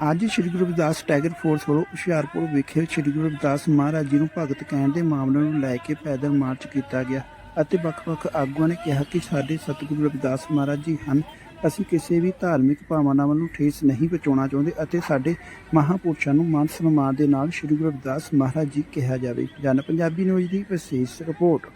ਅੱਜ Sri Guru Ravidas tiger force ਵੱਲੋਂ ਹੁਸ਼ਿਆਰਪੁਰ ਵਿਖੇ ਸ੍ਰੀ ਗੁਰੂ ਰਵਿਦਾਸ ਮਹਾਰਾਜ ਜੀ ਨੂੰ ਭਗਤ ਕਹਿਣ ਦੇ ਮਾਮਲੇ ਨੂੰ ਲੈ ਕੇ ਪੈਦਲ ਮਾਰਚ ਕੀਤਾ ਗਿਆ ਅਤੇ ਵੱਖ-ਵੱਖ ਆਗੂਆਂ ਨੇ ਕਿਹਾ ਕਿ ਸਾਡੇ ਸਤਿਗੁਰੂ ਰਵਿਦਾਸ ਮਹਾਰਾਜ ਜੀ ਹਨ, ਅਸੀਂ ਕਿਸੇ ਵੀ ਧਾਰਮਿਕ ਭਾਵਨਾਵਾਂ ਨੂੰ ਠੇਸ ਨਹੀਂ ਪਹੁੰਚਾਉਣਾ ਚਾਹੁੰਦੇ ਅਤੇ ਸਾਡੇ ਮਹਾਪੁਰਸ਼ਾਂ ਨੂੰ ਮਾਨ ਸਨਮਾਨ ਦੇ ਨਾਲ ਸ੍ਰੀ ਗੁਰੂ ਰਵਿਦਾਸ ਮਹਾਰਾਜ ਜੀ ਕਿਹਾ ਜਾਵੇ। ਜਨ ਪੰਜਾਬੀ ਨਿਊਜ਼ ਦੀ ਵਿਸ਼ੇਸ਼ ਰਿਪੋਰਟ।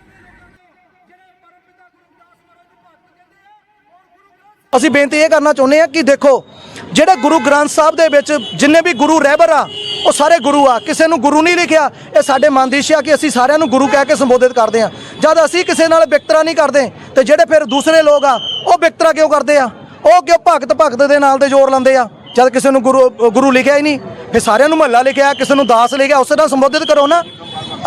ਅਸੀਂ ਬੇਨਤੀ ਇਹ ਕਰਨਾ ਚਾਹੁੰਦੇ ਹਾਂ ਕਿ ਦੇਖੋ, ਜਿਹੜੇ ਗੁਰੂ ਗ੍ਰੰਥ ਸਾਹਿਬ ਦੇ ਵਿੱਚ ਜਿੰਨੇ ਵੀ ਗੁਰੂ ਰਹਿਬਰ ਆ, ਉਹ ਸਾਰੇ ਗੁਰੂ ਆ। ਕਿਸੇ ਨੂੰ ਗੁਰੂ ਨਹੀਂ ਲਿਖਿਆ, ਇਹ ਸਾਡੇ ਮਨ ਦੀ ਇੱਛਾ ਕਿ ਅਸੀਂ ਸਾਰਿਆਂ ਨੂੰ ਗੁਰੂ ਕਹਿ ਕੇ ਸੰਬੋਧਿਤ ਕਰਦੇ ਆ ਜਦ ਅਸੀਂ ਕਿਸੇ ਨਾਲ ਵਿਤਕਰਾ ਨਹੀਂ ਕਰਦੇ, ਤੇ ਜਿਹੜੇ ਫਿਰ ਦੂਸਰੇ ਲੋਕ ਆ, ਉਹ ਵਿਤਕਰਾ ਕਿਉਂ ਕਰਦੇ ਆ? ਉਹ ਕਿਉਂ ਭਗਤ ਭਗਤ ਦੇ ਨਾਲ ਦੇ ਜ਼ੋਰ ਲਾਉਂਦੇ ਆ? ਜਦ ਕਿਸੇ ਨੂੰ ਗੁਰੂ ਗੁਰੂ ਲਿਖਿਆ ਹੀ ਨਹੀਂ, ਫਿਰ ਸਾਰਿਆਂ ਨੂੰ ਮਹੱਲਾ ਲਿਖਿਆ, ਕਿਸੇ ਨੂੰ ਦਾਸ ਲਿਖਿਆ, ਉਸੇ ਨਾਲ ਸੰਬੋਧਿਤ ਕਰੋ ਨਾ।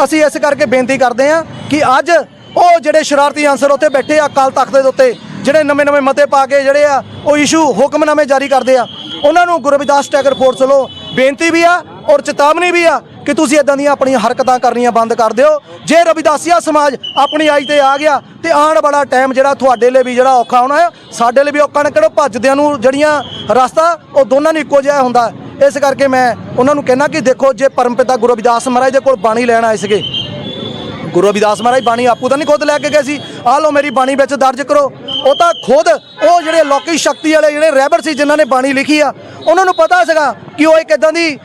ਅਸੀਂ ਇਸ ਕਰਕੇ ਬੇਨਤੀ ਕਰਦੇ ਆ ਕਿ ਅੱਜ ਉਹ ਜਿਹੜੇ ਸ਼ਰਾਰਤੀ ਅਨਸਰ ਉੱਥੇ ਬੈਠੇ ਆ, ਅਕਾਲ ਤਖਤ ਦੇ ਉੱਤੇ ਜਿਹੜੇ ਨਵੇਂ ਨਵੇਂ ਮਤੇ ਪਾ ਕੇ ਜਿਹੜੇ ਆ, ਉਹ ਇਸ਼ੂ ਹੁਕਮਨਾਮੇ ਜਾਰੀ ਕਰਦੇ ਆ। ਉਹਨਾਂ ਨੂੰ ਗੁਰੂ ਰਵਿਦਾਸ ਟੈਗਰ ਫੋਰਸ ਵੱਲੋਂ ਬੇਨਤੀ ਵੀ ਆ ਔਰ ਚੇਤਾਵਨੀ ਵੀ ਆ ਕਿ ਤੁਸੀਂ ਇਦਾਂ ਦੀਆਂ ਆਪਣੀਆਂ ਹਰਕਤਾਂ ਕਰਨੀਆਂ ਬੰਦ ਕਰ ਦਿਓ। ਜੇ ਰਵਿਦਾਸੀਆ ਸਮਾਜ ਆਪਣੀ ਆਈ ਤੇ ਆ ਗਿਆ ਤੇ ਆਉਣ ਵਾਲਾ ਟਾਈਮ ਜਿਹੜਾ ਤੁਹਾਡੇ ਲਈ ਵੀ ਜਿਹੜਾ ਔਖਾ ਹੋਣਾ ਹੈ ਸਾਡੇ ਲਈ ਵੀ ਔਖਾ ਨਾ ਕਿਹੜੋ ਭੱਜਦਿਆਂ ਨੂੰ ਜਿਹੜੀਆਂ ਰਸਤਾ, ਉਹ ਦੋਨਾਂ ਨੂੰ ਇੱਕੋ ਜਿਹਾ ਹੁੰਦਾ। ਇਸ ਕਰਕੇ ਮੈਂ ਉਹਨਾਂ ਨੂੰ ਕਹਿਣਾ ਕਿ ਦੇਖੋ, ਜੇ ਪਰਮਪਿਤਾ ਗੁਰੂ ਰਵਿਦਾਸ ਮਹਾਰਾਜ ਦੇ ਕੋਲ ਬਾਣੀ ਲੈਣ ਆਏ ਸੀਗੇ ਗੁਰੂ ਰਵਿਦਾਸ ਮਹਾਰਾਜ, ਬਾਣੀ ਆਪੂ ਤਾਂ ਨਹੀਂ ਖੁਦ ਲੈ ਕੇ ਗਏ ਸੀ। ਆਹ ਲਓ ਮੇਰੀ ਬਾਣੀ ਵਿੱਚ ਦਰਜ ਕਰੋ। ਉਹ ਤਾਂ ਖੁਦ, ਉਹ ਜਿਹੜੇ ਲੌਕਿਕ ਸ਼ਕਤੀ ਵਾਲੇ, ਜਿਹੜੇ ਰਹਿਬਰ ਸੀ, ਜਿਨ੍ਹਾਂ ਨੇ ਬਾਣੀ ਲਿਖੀ ਆ, ਉਹਨਾਂ ਨੂੰ ਪਤਾ ਸੀਗਾ ਕਿ ਉਹ ਇੱਕ ਇਦਾਂ ਦੀ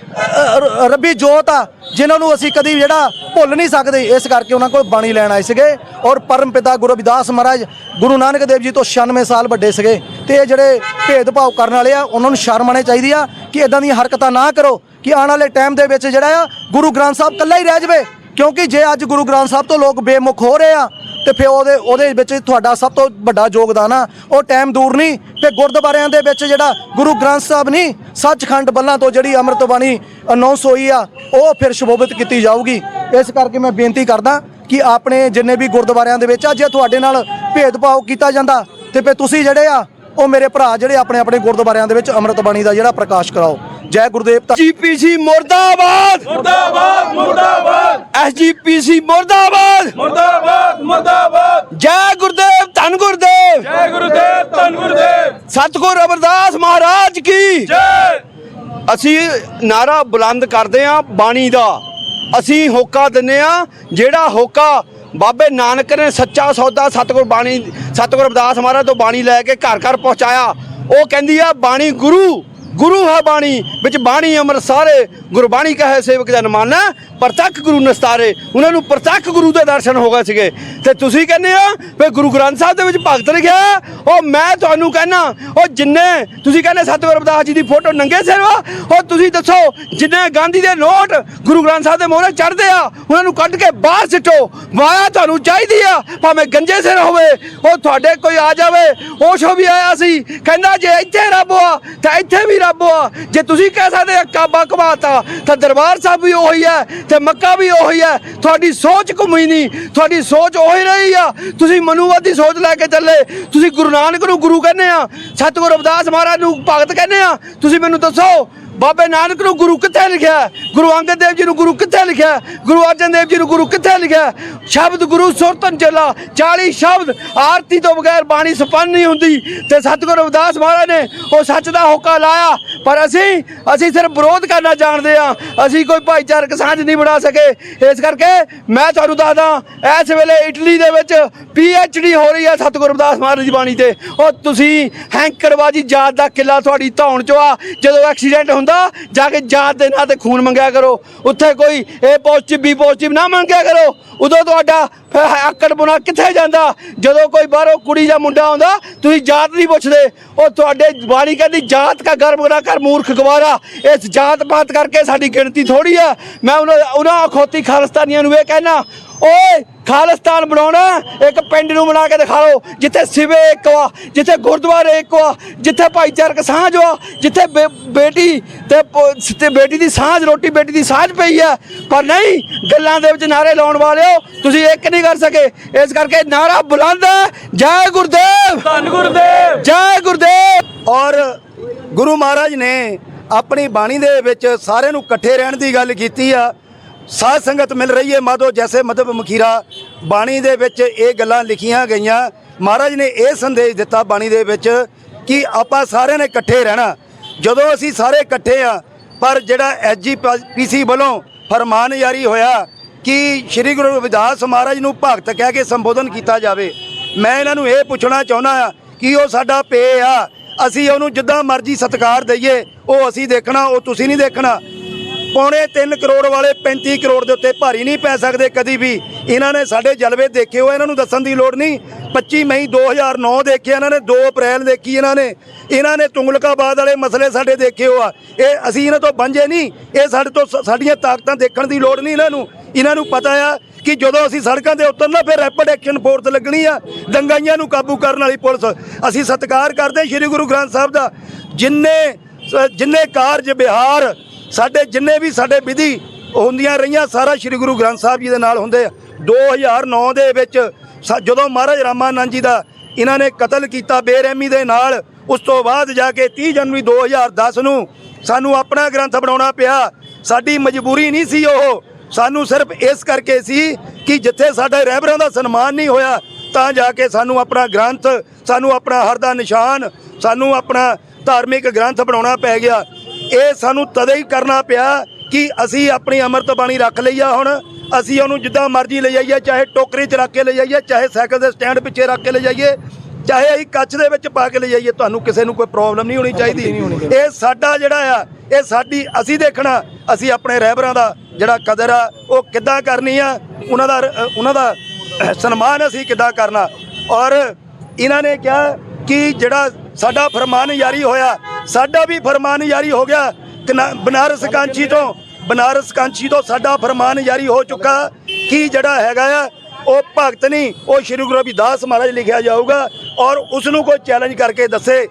ਰ- ਰੱਬੀ ਜੋਤ ਆ, ਜਿਨ੍ਹਾਂ ਨੂੰ ਅਸੀਂ ਕਦੀ ਜਿਹੜਾ ਭੁੱਲ ਨਹੀਂ ਸਕਦੇ। ਇਸ ਕਰਕੇ ਉਹਨਾਂ ਕੋਲ ਬਾਣੀ ਲੈਣ ਆਏ ਸੀਗੇ ਔਰ ਪਰਮ ਪਿਤਾ ਗੁਰੂ ਰਵਿਦਾਸ ਮਹਾਰਾਜ, ਗੁਰੂ ਨਾਨਕ ਦੇਵ ਜੀ ਤੋਂ 96 ਸਾਲ ਵੱਡੇ ਸੀਗੇ। ਤੇ ਇਹ ਜਿਹੜੇ ਭੇਦਭਾਵ ਕਰਨ ਵਾਲੇ ਆ, ਉਹਨਾਂ ਨੂੰ ਸ਼ਰਮ ਆਉਣੀ ਚਾਹੀਦੀ ਆ ਕਿ ਇਦਾਂ ਦੀਆਂ ਹਰਕਤਾਂ ਨਾ ਕਰੋ, ਕਿ ਆਉਣ ਵਾਲੇ ਟਾਈਮ ਦੇ ਵਿੱਚ ਜਿਹੜਾ ਆ, ਗੁਰੂ ਗ੍ਰੰਥ ਸਾਹਿਬ ਇਕੱਲਾ ਹੀ ਰਹਿ ਜਾਵੇ। ਕਿਉਂਕਿ ਜੇ ਅੱਜ ਗੁਰੂ ਗ੍ਰੰਥ ਸਾਹਿਬ ਤੋਂ ਲੋਕ ਬੇਮੁਖ ਹੋ ਰਹੇ ਆ, ਤੇ ਫਿਰ ਉਹਦੇ ਉਹਦੇ ਵਿੱਚ ਤੁਹਾਡਾ ਸਭ ਤੋਂ ਵੱਡਾ ਯੋਗਦਾਨ ਆ। ਉਹ ਟਾਈਮ ਦੂਰ ਨਹੀਂ, ਤੇ ਗੁਰਦੁਆਰਿਆਂ ਦੇ ਵਿੱਚ ਜਿਹੜਾ ਗੁਰੂ ਗ੍ਰੰਥ ਸਾਹਿਬ ਨਹੀਂ ਸੱਚਖੰਡ ਬੱਲਾਂ ਤੋਂ ਜਿਹੜੀ ਅੰਮ੍ਰਿਤ ਬਾਣੀ ਅਨਾਉਂਸ ਹੋਈ ਆ, ਉਹ ਫਿਰ ਸ਼ੁਭੋਬਿਤ ਕੀਤੀ ਜਾਊਗੀ। ਇਸ ਕਰਕੇ ਮੈਂ ਬੇਨਤੀ ਕਰਦਾ ਕਿ ਆਪਣੇ ਜਿੰਨੇ ਵੀ ਗੁਰਦੁਆਰਿਆਂ ਦੇ ਵਿੱਚ ਆ, ਜੇ ਤੁਹਾਡੇ ਨਾਲ ਭੇਦਭਾਵ ਕੀਤਾ ਜਾਂਦਾ, ਤੇ ਫਿਰ ਤੁਸੀਂ ਜਿਹੜੇ ਆ ਉਹ ਮੇਰੇ ਭਰਾ ਜਿਹੜੇ ਆਪਣੇ ਆਪਣੇ ਗੁਰਦੁਆਰਿਆਂ ਦੇ ਵਿੱਚ ਅੰਮ੍ਰਿਤ ਬਾਣੀ ਦਾ ਜਿਹੜਾ ਪ੍ਰਕਾਸ਼ ਕਰਾਓ। ਜੈ ਗੁਰਦੇਵ ਜੀਪੀਸੀ ਮੁਰਦਾਬਾਦ! ਮੁਰਦਾਬਾਦ ਮੁਰਦਾਬਾਦ! ਐਸਜੀਪੀਸੀ ਮੁਰਦਾਬਾਦ! ਮੁਰਦਾਬਾਦ ਮੁਰਦਾਬਾਦ! ਜੈ ਗੁਰਦੇਵ ਧੰਨ ਗੁਰਦੇਵ! ਜੈ ਗੁਰਦੇਵ ਧੰਨ ਗੁਰਦੇਵ! ਸਤਿਗੁਰ ਅਮਰਦਾਸ ਮਹਾਰਾਜ ਕੀ? ਜੈ! ਅਸੀਂ ਨਾਰਾ ਬੁਲੰਦ ਕਰਦੇ ਆਂ ਬਾਣੀ ਦਾ। ਅਸੀਂ ਹੋਕਾ ਦਿੰਨੇ ਆ ਜਿਹੜਾ ਹੋਕਾ ਬਾਬੇ ਨਾਨਕ ਨੇ ਸੱਚਾ ਸੌਦਾ ਸਤਿਗੁਰ ਬਾਣੀ, ਸਤਿਗੁਰ ਅਰਦਾਸ ਮਹਾਰਾਜ ਤੋਂ ਬਾਣੀ ਲੈ ਕੇ ਘਰ ਘਰ ਪਹੁੰਚਾਇਆ। ਉਹ ਕਹਿੰਦੀ ਆ, ਬਾਣੀ ਗੁਰੂ ਗੁਰੂ ਹੈ ਬਾਣੀ, ਵਿੱਚ ਬਾਣੀ ਅੰਮ੍ਰਿਤ ਸਾਰੇ, ਗੁਰਬਾਣੀ ਕਹੇ ਸੇਵਕ ਜਨ ਮਾਨੈ ਪ੍ਰਤੱਖ ਗੁਰੂ ਨਸਤਾਰੇ, ਉਹਨਾਂ ਨੂੰ ਪ੍ਰਤੱਖ ਗੁਰੂ ਦੇ ਦਰਸ਼ਨ ਹੋ ਗਏ ਸੀਗੇ। ਤੇ ਤੁਸੀਂ ਕਹਿੰਦੇ ਆ ਵੀ ਗੁਰੂ ਗ੍ਰੰਥ ਸਾਹਿਬ ਦੇ ਵਿੱਚ ਭਗਤ ਲਿਖਿਆ ਉਹ ਮੈਂ ਤੁਹਾਨੂੰ ਕਹਿਣਾ ਉਹ ਜਿੰਨੇ, ਤੁਸੀਂ ਕਹਿੰਦੇ ਸਤਿਗੁਰ ਰਵਿਦਾਸ ਜੀ ਦੀ ਫੋਟੋ ਨੰਗੇ ਸਿਰ ਵਾ, ਉਹ ਤੁਸੀਂ ਦੱਸੋ, ਜਿੰਨੇ ਗਾਂਧੀ ਦੇ ਨੋਟ ਗੁਰੂ ਗ੍ਰੰਥ ਸਾਹਿਬ ਦੇ ਮੋਹਰੇ ਚੜਦੇ ਆ, ਉਹਨਾਂ ਨੂੰ ਕੱਢ ਕੇ ਬਾਹਰ ਸਿੱਟੋ। ਮਾਇਆ ਤੁਹਾਨੂੰ ਚਾਹੀਦੀ ਆ, ਭਾਵੇਂ ਗੰਜੇ ਸਿਰ ਹੋਵੇ, ਉਹ ਤੁਹਾਡੇ ਕੋਈ ਆ ਜਾਵੇ। ਉਹ ਓਸ਼ੋ ਵੀ ਆਇਆ ਸੀ, ਕਹਿੰਦਾ ਜੇ ਇੱਥੇ ਰੱਬ ਆ, ਤਾਂ ਇੱਥੇ ਵੀ ਰੱਬ ਆ। ਜੇ ਤੁਸੀਂ ਕਹਿ ਸਕਦੇ ਆ, ਕਾਬਾ ਕਮਾਤਾ ਤਾਂ ਦਰਬਾਰ ਸਾਹਿਬ ਵੀ ਉਹੀ ਹੈ ਤੇ ਮੱਕਾ ਵੀ ਉਹੀ ਹੈ। ਤੁਹਾਡੀ ਸੋਚ ਘੁੰਮੀ ਨਹੀਂ। ਤੁਹਾਡੀ ਸੋਚ ਉਹੀ ਰਹੀ ਆ। ਤੁਸੀਂ ਮਨੂਵਾਦੀ ਸੋਚ ਲੈ ਕੇ ਚੱਲੇ। ਤੁਸੀਂ ਗੁਰੂ ਨਾਨਕ ਨੂੰ ਗੁਰੂ ਕਹਿੰਦੇ ਆ। ਸਤਿਗੁਰੂ ਰਵਿਦਾਸ ਮਹਾਰਾਜ ਨੂੰ ਭਗਤ ਕਹਿੰਦੇ ਆ। ਤੁਸੀਂ ਮੈਨੂੰ ਦੱਸੋ ਬਾਬੇ ਨਾਨਕ ਨੂੰ ਗੁਰੂ ਕਿੱਥੇ ਲਿਖਿਆ? ਗੁਰੂ ਅੰਗਦ ਦੇਵ ਜੀ ਨੂੰ ਗੁਰੂ ਕਿੱਥੇ ਲਿਖਿਆ? ਗੁਰੂ ਅਰਜਨ ਦੇਵ ਜੀ ਨੂੰ ਗੁਰੂ ਕਿੱਥੇ ਲਿਖਿਆ? ਸ਼ਬਦ ਗੁਰੂ ਸੁਰਤਨ ਚਲਾ 40 ਸ਼ਬਦ ਆਰਤੀ ਤੋਂ ਬਗੈਰ ਬਾਣੀ ਸੰਪੰਨ ਨਹੀਂ ਹੁੰਦੀ। ਤੇ ਸਤਿਗੁਰੂ ਰਵਿਦਾਸ ਮਹਾਰਾਜ ਨੇ ਉਹ ਸੱਚ ਦਾ ਹੋਕਾ ਲਾਇਆ। ਪਰ ਅਸੀਂ ਅਸੀਂ ਸਿਰਫ ਵਿਰੋਧ ਕਰਨਾ ਜਾਣਦੇ ਆ ਅਸੀਂ ਕੋਈ ਭਾਈਚਾਰਕ ਸਾਂਝ ਨਹੀਂ ਬਣਾ ਸਕੇ। ਇਸ ਕਰਕੇ ਮੈਂ ਤੁਹਾਨੂੰ ਦੱਸਦਾ ਇਸ ਵੇਲੇ ਇਟਲੀ ਦੇ ਵਿੱਚ ਡੀ ਹੋ ਰਹੀ ਹੈ ਸਤਿਗੁਰੂ ਰਵਿਦਾਸ ਮਹਾਰਾਜ ਦੀ ਬਾਣੀ ਤੇ। ਉਹ ਤੁਸੀਂ ਹੈਂਕੜਬਾਜੀ ਜਾਤ ਦਾ ਕਿਲਾ ਤੁਹਾਡੀ ਧੌਣ ਚੋਂ ਆ। ਜਦੋਂ ਐਕਸੀਡੈਂਟ ਹੁੰਦਾ ਜਾ ਕੇ ਜਾਤ ਦੇ ਨਾਂ ਤੇ ਖੂਨ ਮੰਗਿਆ ਕਰੋ। ਉੱਥੇ ਕੋਈ ਏ ਪੋਜ਼ਿਟਿਵ ਬੀ ਪੋਜ਼ਿਟਿਵ ਨਾ ਮੰਗਿਆ ਕਰੋ। ਉਦੋਂ ਤੁਹਾਡਾ ਆਕੜ ਬੁਣਾ ਕਿੱਥੇ ਜਾਂਦਾ? ਜਦੋਂ ਕੋਈ ਬਾਹਰੋਂ ਕੁੜੀ ਜਾਂ ਮੁੰਡਾ ਆਉਂਦਾ, ਤੁਸੀਂ ਜਾਤ ਨਹੀਂ ਪੁੱਛਦੇ। ਉਹ ਤੁਹਾਡੇ ਬਾਣੀ ਕਹਿੰਦੀ ਜਾਤ ਕਾ ਗਰਮ ਨਾ ਕਰ ਮੂਰਖ ਗਵਾਰਾ। ਇਸ ਜਾਤ ਪਾਤ ਕਰਕੇ ਸਾਡੀ ਗਿਣਤੀ ਥੋੜੀ ਆ। ਮੈਂ ਉਹਨਾਂ ਉਹਨਾਂ ਅਖੋਤੀ ਖਾਲਸਤਾਨੀਆਂ ਨੂੰ ਇਹ ਕਹਿਣਾ ਓਏ ਖਾਲਿਸਤਾਨ ਬਣਾਉਣਾ ਇੱਕ ਪਿੰਡ ਨੂੰ ਬਣਾ ਕੇ ਦਿਖਾ ਲਓ ਜਿੱਥੇ ਸਿਵੇ ਇੱਕ ਵਾ ਜਿੱਥੇ ਗੁਰਦੁਆਰੇ ਇੱਕ ਵਾ ਜਿੱਥੇ ਭਾਈਚਾਰਕ ਸਾਂਝ ਵਾ ਜਿੱਥੇ ਬੇਟੀ ਤੇ ਬੇਟੀ ਦੀ ਸਾਂਝ ਰੋਟੀ ਬੇਟੀ ਦੀ ਸਾਂਝ ਪਈ ਆ। ਪਰ ਨਹੀਂ ਗੱਲਾਂ ਦੇ ਵਿੱਚ ਨਾਰੇ ਲਾਉਣ ਵਾਲਿਓ ਤੁਸੀਂ ਇੱਕ ਨਹੀਂ ਕਰ ਸਕੇ। ਇਸ ਕਰਕੇ ਨਾਰਾ ਬੁਲੰਦ ਹੈ। ਜੈ ਗੁਰਦੇਵ! ਧੰਨ ਗੁਰਦੇਵ! ਜੈ ਗੁਰਦੇਵ! ਔਰ ਗੁਰੂ ਮਹਾਰਾਜ ਨੇ ਆਪਣੀ ਬਾਣੀ ਦੇ ਵਿੱਚ ਸਾਰਿਆਂ ਨੂੰ ਇਕੱਠੇ ਰਹਿਣ ਦੀ ਗੱਲ ਕੀਤੀ ਆ। ਸਾਧ ਸੰਗਤ ਮਿਲ ਰਹੀ ਹੈ ਮਾਧੋ ਜੈਸੇ ਮਦਬ ਮਖੀਰਾ। ਬਾਣੀ ਦੇ ਵਿੱਚ ਇਹ ਗੱਲਾਂ ਲਿਖੀਆਂ ਗਈਆਂ। ਮਹਾਰਾਜ ਨੇ ਇਹ ਸੰਦੇਸ਼ ਦਿੱਤਾ ਬਾਣੀ ਦੇ ਵਿੱਚ ਕਿ ਆਪਾਂ ਸਾਰਿਆਂ ਨੇ ਇਕੱਠੇ ਰਹਿਣਾ। ਜਦੋਂ ਅਸੀਂ ਸਾਰੇ ਇਕੱਠੇ ਆ ਪਰ ਜਿਹੜਾ ਐਸਜੀਪੀਸੀ ਵੱਲੋਂ ਫਰਮਾਨ ਜਾਰੀ ਹੋਇਆ ਕਿ ਸ੍ਰੀ ਗੁਰੂ ਰਵਿਦਾਸ ਮਹਾਰਾਜ ਨੂੰ ਭਗਤ ਕਹਿ ਕੇ ਸੰਬੋਧਨ ਕੀਤਾ ਜਾਵੇ, ਮੈਂ ਇਹਨਾਂ ਨੂੰ ਇਹ ਪੁੱਛਣਾ ਚਾਹੁੰਦਾ ਆ ਕਿ ਉਹ ਸਾਡਾ ਪੇ ਆ। ਅਸੀਂ ਉਹਨੂੰ ਜਿੱਦਾਂ ਮਰਜ਼ੀ ਸਤਿਕਾਰ ਦਈਏ, ਉਹ ਅਸੀਂ ਦੇਖਣਾ, ਉਹ ਤੁਸੀਂ ਨਹੀਂ ਦੇਖਣਾ। ਪੌਣੇ 3 ਕਰੋੜ ਵਾਲੇ 35 ਕਰੋੜ ਦੇ ਉੱਤੇ ਭਾਰੀ ਨਹੀਂ ਪੈ ਸਕਦੇ ਕਦੀ ਵੀ। ਇਹਨਾਂ ਨੇ ਸਾਡੇ ਜਲਵੇ ਦੇਖੇ ਹੋਏ, ਇਹਨਾਂ ਨੂੰ ਦੱਸਣ ਦੀ ਲੋੜ ਨਹੀਂ। 25 ਮਈ 2009 ਦੇਖਿਆ ਇਹਨਾਂ ਨੇ 2 ਅਪ੍ਰੈਲ ਦੇਖੀ ਇਹਨਾਂ ਨੇ। ਇਹਨਾਂ ਨੇ ਤੁੰਗਲਕਾਬਾਦ ਵਾਲੇ ਮਸਲੇ ਸਾਡੇ ਦੇਖੇ ਹੋ ਆ। ਇਹ ਅਸੀਂ ਇਹਨਾਂ ਤੋਂ ਵਾਂਝੇ ਨਹੀਂ। ਇਹ ਸਾਡੇ ਤੋਂ ਸ- ਸਾਡੀਆਂ ਤਾਕਤਾਂ ਦੇਖਣ ਦੀ ਲੋੜ ਨਹੀਂ ਇਹਨਾਂ ਨੂੰ। ਇਹਨਾਂ ਨੂੰ ਪਤਾ ਆ ਕਿ ਜਦੋਂ ਅਸੀਂ ਸੜਕਾਂ ਤੇ ਉਤਰਨਾ ਫਿਰ ਰੈਪਿਡ ਐਕਸ਼ਨ ਫੋਰਸ ਲੱਗਣੀ ਆ। ਦੰਗਾਈਆਂ ਨੂੰ ਕਾਬੂ ਕਰਨ ਵਾਲੀ ਪੁਲਿਸ। ਅਸੀਂ ਸਤਿਕਾਰ ਕਰਦੇ ਸ੍ਰੀ ਗੁਰੂ ਗ੍ਰੰਥ ਸਾਹਿਬ ਦਾ। ਜਿੰਨੇ ਜਿੰਨੇ ਕਾਰਜ ਬਿਹਾਰ ਸਾਡੇ ਜਿੰਨੇ ਵੀ ਸਾਡੇ ਵਿਧੀ ਹੁੰਦੀਆਂ ਰਹੀਆਂ, ਸਾਰਾ ਸ੍ਰੀ ਗੁਰੂ ਗ੍ਰੰਥ ਸਾਹਿਬ ਜੀ ਦੇ ਨਾਲ ਹੁੰਦੇ ਆ। 2009 ਦੇ ਵਿੱਚ ਸਾ- ਜਦੋਂ ਮਹਾਰਾਜ ਰਾਮਾਨੰਦ ਜੀ ਦਾ ਇਹਨਾਂ ਨੇ ਕਤਲ ਕੀਤਾ ਬੇਰਹਿਮੀ ਦੇ ਨਾਲ, ਉਸ ਤੋਂ ਬਾਅਦ ਜਾ ਕੇ 30 ਜਨਵਰੀ 2010 ਨੂੰ ਸਾਨੂੰ ਆਪਣਾ ਗ੍ਰੰਥ ਬਣਾਉਣਾ ਪਿਆ। ਸਾਡੀ ਮਜਬੂਰੀ ਨਹੀਂ ਸੀ ਉਹ। ਸਾਨੂੰ ਸਿਰਫ ਇਸ ਕਰਕੇ ਸੀ ਕਿ ਜਿੱਥੇ ਸਾਡੇ ਰਹਿਬਰਾਂ ਦਾ ਸਨਮਾਨ ਨਹੀਂ ਹੋਇਆ, ਤਾਂ ਜਾ ਕੇ ਸਾਨੂੰ ਆਪਣਾ ਗ੍ਰੰਥ, ਸਾਨੂੰ ਆਪਣਾ ਹਰ ਦਾ ਨਿਸ਼ਾਨ, ਸਾਨੂੰ ਆਪਣਾ ਧਾਰਮਿਕ ਗ੍ਰੰਥ ਬਣਾਉਣਾ ਪੈ ਗਿਆ। ਇਹ ਸਾਨੂੰ ਤਦੇ ਹੀ ਕਰਨਾ ਪਿਆ ਕਿ ਅਸੀਂ ਆਪਣੀ ਅੰਮ੍ਰਿਤ ਬਾਣੀ ਰੱਖ ਲਈ ਆ ਹੁਣ। ਅਸੀਂ ਉਹਨੂੰ ਜਿੱਦਾਂ ਮਰਜ਼ੀ ਲੈ ਜਾਈਏ ਚਾਹੇ ਟੋਕਰੀ 'ਚ ਰੱਖ ਕੇ ਲੈ ਜਾਈਏ ਚਾਹੇ ਸਾਈਕਲ ਦੇ ਸਟੈਂਡ ਪਿੱਛੇ ਰੱਖ ਕੇ ਲੈ ਜਾਈਏ ਚਾਹੇ ਅਸੀਂ ਕੱਚ ਦੇ ਵਿੱਚ ਪਾ ਕੇ ਲੈ ਜਾਈਏ ਤੁਹਾਨੂੰ ਕਿਸੇ ਨੂੰ ਕੋਈ ਪ੍ਰੋਬਲਮ ਨਹੀਂ ਹੋਣੀ ਚਾਹੀਦੀ। ਇਹ ਸਾਡਾ ਜਿਹੜਾ ਆ ਇਹ ਸਾਡੀ ਅਸੀਂ ਦੇਖਣਾ ਅਸੀਂ ਆਪਣੇ ਰਹਿਬਰਾਂ ਦਾ ਜਿਹੜਾ ਕਦਰ ਆ ਉਹ ਕਿੱਦਾਂ ਕਰਨੀ ਆ ਉਹਨਾਂ ਦਾ ਉਹਨਾਂ ਦਾ ਸਨਮਾਨ ਅਸੀਂ ਕਿੱਦਾਂ ਕਰਨਾ। ਔਰ ਇਹਨਾਂ ਨੇ ਕਿਹਾ ਕਿ ਜਿਹੜਾ ਸਾਡਾ ਫਰਮਾਨ ਜਾਰੀ ਹੋਇਆ। ਸਾਡਾ ਵੀ ਫਰਮਾਨ ਜਾਰੀ ਹੋ ਗਿਆ। ਕਨਾ- ਬਨਾਰਸ ਕਾਂਚੀ ਤੋਂ, ਬਨਾਰਸ ਕਾਂਚੀ ਤੋਂ ਸਾਡਾ ਫਰਮਾਨ ਜਾਰੀ ਹੋ ਚੁੱਕਾ। ਕਿ ਜਿਹੜਾ ਹੈਗਾ ਆ? ਉਹ ਭਗਤ ਨਹੀਂ, ਉਹ ਸ਼੍ਰੀ ਗੁਰੂ ਰਵਿਦਾਸ ਮਹਾਰਾਜ ਲਿਖਿਆ ਜਾਊਗਾ। ਔਰ ਉਸ ਨੂੰ ਕੋਈ ਚੈਲੰਜ ਕਰਕੇ ਦੱਸੇ।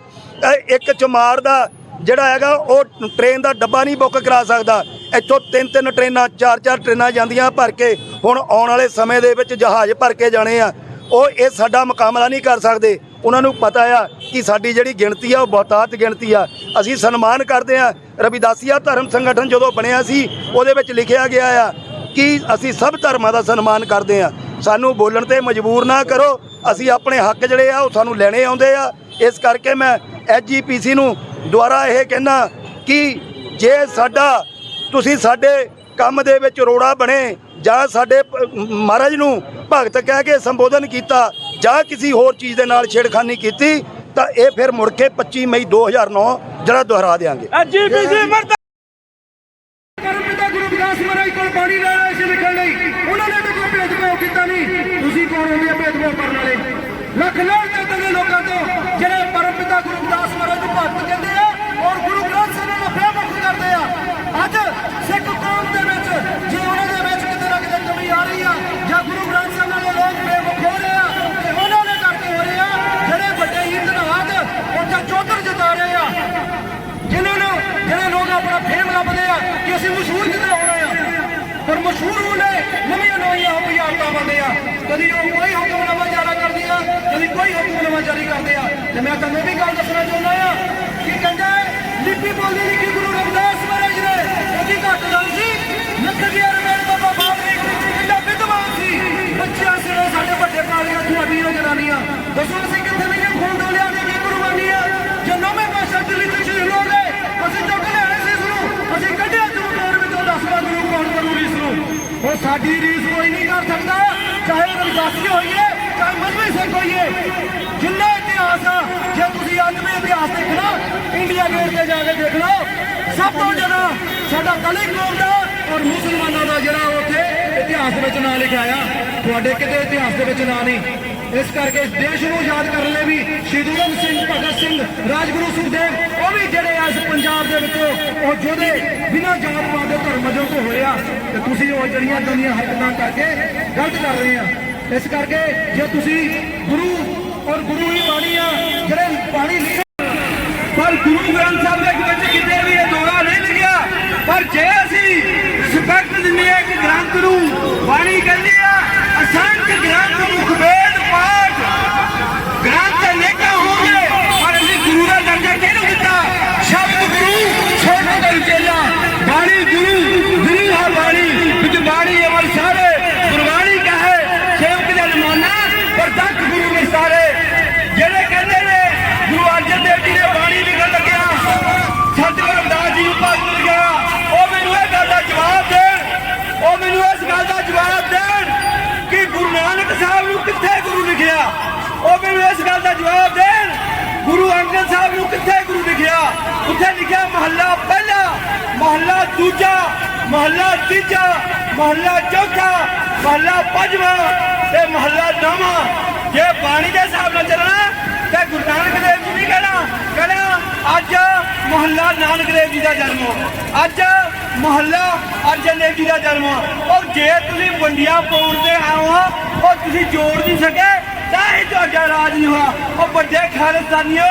ਇੱਕ ਚਮਾਰ ਦਾ ਜਿਹੜਾ ਹੈਗਾ, ਉਹ ਟ੍ਰੇਨ ਦਾ ਡੱਬਾ ਨਹੀਂ ਬੁੱਕ ਕਰਾ ਸਕਦਾ। ਇੱਥੋਂ ਤਿੰਨ ਤਿੰਨ ਟ੍ਰੇਨਾਂ ਚਾਰ ਚਾਰ ਟ੍ਰੇਨਾਂ ਜਾਂਦੀਆਂ ਭਰ ਕੇ। ਹੁਣ ਆਉਣ ਵਾਲੇ ਸਮੇਂ ਦੇ ਵਿੱਚ ਜਹਾਜ਼ ਭਰ ਕੇ ਜਾਣੇ ਆ। ਉਹ ਇਹ ਸਾਡਾ ਮੁਕਾਬਲਾ ਨਹੀਂ ਕਰ ਸਕਦੇ। ਉਹਨਾਂ ਨੂੰ ਪਤਾ ਆ ਕਿ ਸਾਡੀ ਜਿਹੜੀ ਗਿਣਤੀ ਆ, ਉਹ ਬਹੁਤਾਤ ਗਿਣਤੀ ਆ। ਅਸੀਂ ਸਨਮਾਨ ਕਰਦੇ ਆ। ਰਵਿਦਾਸੀਆ ਧਰਮ ਸੰਗਠਨ ਜਦੋਂ ਬਣਿਆ ਸੀ, ਉਹਦੇ ਵਿੱਚ ਲਿਖਿਆ ਗਿਆ ਆ ਕਿ ਅਸੀਂ ਸਭ ਧਰਮਾਂ ਦਾ ਸਨਮਾਨ ਕਰਦੇ ਆ। ਸਾਨੂੰ ਬੋਲਣ ਤੇ ਮਜਬੂਰ ਨਾ ਕਰੋ। ਅਸੀਂ ਆਪਣੇ ਹੱਕ ਜਿਹੜੇ ਆ, ਉਹ ਸਾਨੂੰ ਲੈਣੇ ਆਉਂਦੇ ਆ। ਇਸ ਕਰਕੇ ਮੈਂ ਐਸਜੀਪੀਸੀ ਨੂੰ ਦੁਆਰਾ ਇਹ ਕਹਿਣਾ ਕਿ ਜੇ ਸਾਡਾ, ਤੁਸੀਂ ਸਾਡੇ ਕੰਮ ਦੇ ਵਿੱਚ ਰੋੜਾ ਬਣੇ ਜਾਂ ਸਾਡੇ ਮਹਾਰਾਜ ਨੂੰ ਭਗਤ ਕਹਿ ਕੇ ਸੰਬੋਧਨ ਕੀਤਾ ਜਾਂ ਕਿਸੇ ਹੋਰ ਚੀਜ਼ ਦੇ ਨਾਲ ਛੇੜਖਾਨੀ ਕੀਤੀ ਤਾਂ ਇਹ ਫਿਰ ਮੁੜ ਕੇ 25 ਮਈ 2009 ਜਿਹੜਾ ਦੁਹਰਾ ਦੇਾਂਗੇ ਐਜੀਪੀਸੀ ਮਰਦਾ ਕਰਮ ਪਿਤਾ ਗੁਰੂ ਵਿਕਾਸ ਮਹਾਰਾਜ ਕੋਲ ਬਾਣੀ ਲੈਣ ਆਏ ਸੀ ਲਿਖਣ ਲਈ। ਉਹਨਾਂ ਨੇ ਤਾਂ ਕੋਈ ਭੇਦਭਾਵ ਕੀਤਾ ਨਹੀਂ। ਤੁਸੀਂ ਕੌਣ ਹੁੰਦੇ ਆ ਭੇਦਭਾਵ ਕਰਨ ਵਾਲੇ? ਲੱਖ ਲੱਖ ਕਰਦੇ ਨੇ ਲੋਕਾਂ ਤੋਂ ਜਿਹੜੇ ਪਰਮ ਪਿਤਾ ਗੁਰੂ ਵਿਕਾਸ ਮਹਾਰਾਜ ਨੂੰ ਭਗਤ ਕਹਿੰਦੇ ਆ ਔਰ ਗੁਰੂ ਗ੍ਰੰਥ ਸਾਹਿਬ ਨੂੰ ਬੇਮੁਖ ਕਰਦੇ ਆ ਅੱਜ ਸਿੱਖ ਕੌਮ ਦੇ ਵਿੱਚ ਜੇ ਉਹਨਾਂ ਦੇ ਵਿੱਚ ਕਿਤੇ ਨਾ ਕਿਤੇ ਕਮੀ ਆ ਰਹੀ ਆ ਜਾਂ ਗੁਰੂ ਗ੍ਰੰਥ ਸਾਹਿਬ ਨਾਲ ਲੋਕ ਬੇਮੁਖ ਹੋ ਰਹੇ ਆ ਤੇ ਉਹਨਾਂ ਦੇ ਕਰਕੇ ਹੋ ਰਹੇ ਆ ਜਿਹੜੇ ਵੱਡੇ ਹਿੰਦਨਾਦ ਉੱਥੇ ਚੌਧਰ ਜਿਤਾ ਰਹੇ ਆ ਜਿਨ੍ਹਾਂ ਨੂੰ ਜਿਹੜੇ ਲੋਕ ਆਪਣਾ ਫੇਮ ਲੱਭਦੇ ਆ ਕਿ ਅਸੀਂ ਮਸ਼ਹੂਰ ਕਿੱਦਾਂ ਹੋਣਾ ਆ ਪਰ ਮਸ਼ਹੂਰ ਨਵੀਆਂ ਨਵੀਆਂ ਹਜ਼ਾਰਤਾਂ ਬੰਦੇ ਆ। ਕਦੀ ਉਹ ਕੋਈ ਹੁਕਮਨਾਮਾ ਜਾਰੀ ਕਰਦੇ ਆ, ਕਦੀ ਕੋਈ ਹੁਕਮਨਾਮਾ ਜਾਰੀ ਕਰਦੇ ਆ। ਤੇ ਮੈਂ ਤੁਹਾਨੂੰ ਇਹ ਵੀ ਗੱਲ ਦੱਸਣਾ ਚਾਹੁੰਦਾ ਆ ਕਿ ਕਹਿੰਦਾ ਲਿਪੀ ਬੋਲਦੀ ਲਿਖੀ ਗੁਰੂ ਸਾਡੀ ਰੀਸ ਕੋਈ ਨਹੀਂ ਕਰ ਸਕਦਾ। ਚਾਹੇ ਰਵਿਦਾਸੀ ਹੋਈਏ, ਚਾਹੇ ਮਜ਼ਹਬੀ ਸਿੰਘ ਹੋਈਏ। ਜਿੰਨਾ ਇਤਿਹਾਸ ਆ, ਜੇ ਤੁਸੀਂ ਅੱਜ ਵੀ ਇਤਿਹਾਸ ਦੇਖਣਾ, ਇੰਡੀਆ ਗੇਟ ਤੇ ਜਾ ਕੇ ਦੇਖ ਲਓ ਸਭ ਤੋਂ ਜ਼ਿਆਦਾ ਸਾਡਾ ਕਲੀ ਕੌਮ ਦਾ ਔਰ ਮੁਸਲਮਾਨਾਂ ਦਾ ਜਿਹੜਾ ਉੱਥੇ ਇਤਿਹਾਸ ਵਿੱਚ ਨਾਂ ਲਿਖਿਆ ਆ। ਤੁਹਾਡੇ ਕਿਤੇ ਇਤਿਹਾਸ ਦੇ ਵਿੱਚ ਨਾਂ ਨਹੀਂ। ਇਸ ਕਰਕੇ ਇਸ ਦੇਸ਼ ਨੂੰ ਯਾਦ ਕਰਨ ਲਈ ਵੀ ਸ਼ਹੀਦ ਊਧਮ ਸਿੰਘ, ਭਗਤ ਸਿੰਘ, ਰਾਜਗੁਰੂ ਸੁਖਦੇਵ, ਉਹ ਵੀ ਜਿਹੜੇ ਅੱਜ ਪੰਜਾਬ ਦੇ ਵਿੱਚ ਉਹ ਜੋਧੇ ਬਿਨਾਂ ਜਾਤ ਪਾਤ ਦੇ ਧਰਮ ਵਜੋਂ ਤੋਂ ਹੋਏ ਆ, ਤੇ ਤੁਸੀਂ ਉਹ ਜਿਹੜੀਆਂ ਦੁਨੀਆ ਹਰਕਤਾਂ ਕਰਕੇ ਗਲਤ ਕਰ ਰਹੇ ਆ। ਇਸ ਕਰਕੇ ਜੇ ਤੁਸੀਂ ਗੁਰੂ ਔਰ ਗੁਰੂ ਹੀ ਬਾਣੀ ਆ, ਜਿਹੜੇ ਬਾਣੀ ਲਿਖੇ ਪਰ ਗੁਰੂ ਗ੍ਰੰਥ ਸਾਹਿਬ ਦੇ ਗੱਲ ਦਾ ਜਵਾਬ ਦੇਣ। ਗੁਰੂ ਅੰਗਦ ਸਾਹਿਬ ਨੂੰ ਕਿੱਥੇ ਗੁਰੂ ਲਿਖਿਆ? ਉੱਥੇ ਲਿਖਿਆ ਮਹੱਲਾ ਪਹਿਲਾ, ਮਹੱਲਾ ਦੂਜਾ, ਮਹੱਲਾ ਤੀਜਾ, ਮਹੱਲਾ ਚੌਥਾ, ਮਹੱਲਾ ਪੰਜਵਾਂ ਤੇ ਮਹੱਲਾ ਨਵਾਂ। ਜੇ ਬਾਣੀ ਦੇ ਹਿਸਾਬ ਨਾਲ ਚੱਲਣਾ, ਤੇ ਗੁਰੂ ਨਾਨਕ ਦੇਵ ਜੀ ਨਹੀਂ ਕਹਿਣਾ ਕਹਿਣਾ, ਅੱਜ ਮਹੱਲਾ ਨਾਨਕ ਦੇਵ ਜੀ ਦਾ ਜਨਮ ਅੱਜ ਮਹੱਲਾ ਅਰਜਨ ਦੇਵ ਜੀ ਦਾ ਜਨਮ ਉਹ ਜੇ ਤੁਸੀਂ ਵੰਡੀਆਂ ਪਾਉਣ ਤੇ ਆਓ ਔਰ ਤੁਸੀਂ ਜੋੜ ਨਹੀਂ ਸਕੇ। ਰਾਜ ਨਹੀਂ ਹੋਇਆ। ਉਹ ਵੱਡੇ ਖਾਲਿਸਤਾਨੀਓ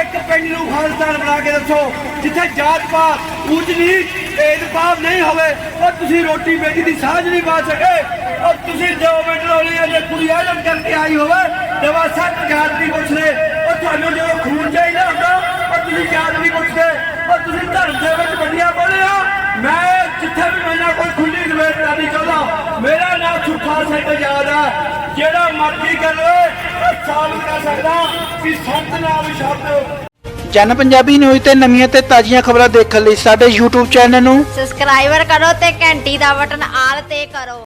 ਇੱਕ ਪਿੰਡ ਨੂੰ ਖਾਲਿਸਤਾਨ ਬਣਾ ਕੇ ਦੱਸੋ, ਜਿੱਥੇ ਜਾਤ ਪਾਤ ਉੱਚ ਨੀਚ, ਭੇਦਭਾਵ ਨਹੀਂ ਹੋਵੇ, ਉਹ ਤੁਸੀਂ ਰੋਟੀ ਬੇਟੀ ਦੀ ਸਾਂਝ ਨਹੀਂ ਪਾ ਸਕੇ। ਉਹ ਤੁਸੀਂ ਜੋ ਮੈਟਰੋਲੀਆ ਦੇ ਕੁੜੀ ਆਲਮ ਕਰਕੇ ਆਈ ਹੋਵੇ ਦਵਾ ਸੱਤ ਜਾਤ ਦੀ ਪੁੱਛਦੇ, ਉਹ ਤੁਹਾਨੂੰ ਜੋ ਖੂਨ ਚਾਹੀਦਾ ਹੁੰਦਾ, ਉਹ ਤੁਸੀਂ ਜਾਤ ਨਹੀਂ ਪੁੱਛਦੇ ਉਹ ਤੁਸੀਂ ਧਰਮ ਦੇ ਵਿੱਚ ਵੱਡੀਆਂ ਬੋਲੇ ਹੋ ਮੈਂ ਜਿੱਥੇ ਵੀ ਮੈਨਾਂ ਕੋਈ ਖੁੱਲੀ ਨਿਵੇਦਨਾ ਨਹੀਂ ਚਾਹੁੰਦਾ ਮੇਰਾ ਨਾਮ ਸੁਖਾ ਸਿੰਘ ਆਜ਼ਾਦ ਹੈ ਜਿਹੜਾ ਮਰਜ਼ੀ ਕਰ ਲਵੇ ਉਹ ਸਾਬਤ ਕਰ ਸਕਦਾ ਕਿ ਸੰਤ ਨਾਮ ਸ਼ਬਦ। ਜਨ ਪੰਜਾਬੀ ਨਿਊਜ਼ ਤੇ ਨਵੀਆਂ ਤੇ ਤਾਜ਼ੀਆਂ ਖਬਰਾਂ ਦੇਖਣ ਲਈ ਸਾਡੇ YouTube ਚੈਨਲ ਨੂੰ ਸਬਸਕ੍ਰਾਈਬਰ ਕਰੋ ਤੇ ਘੰਟੀ ਦਾ ਬਟਨ ਆਲ ਤੇ ਕਰੋ।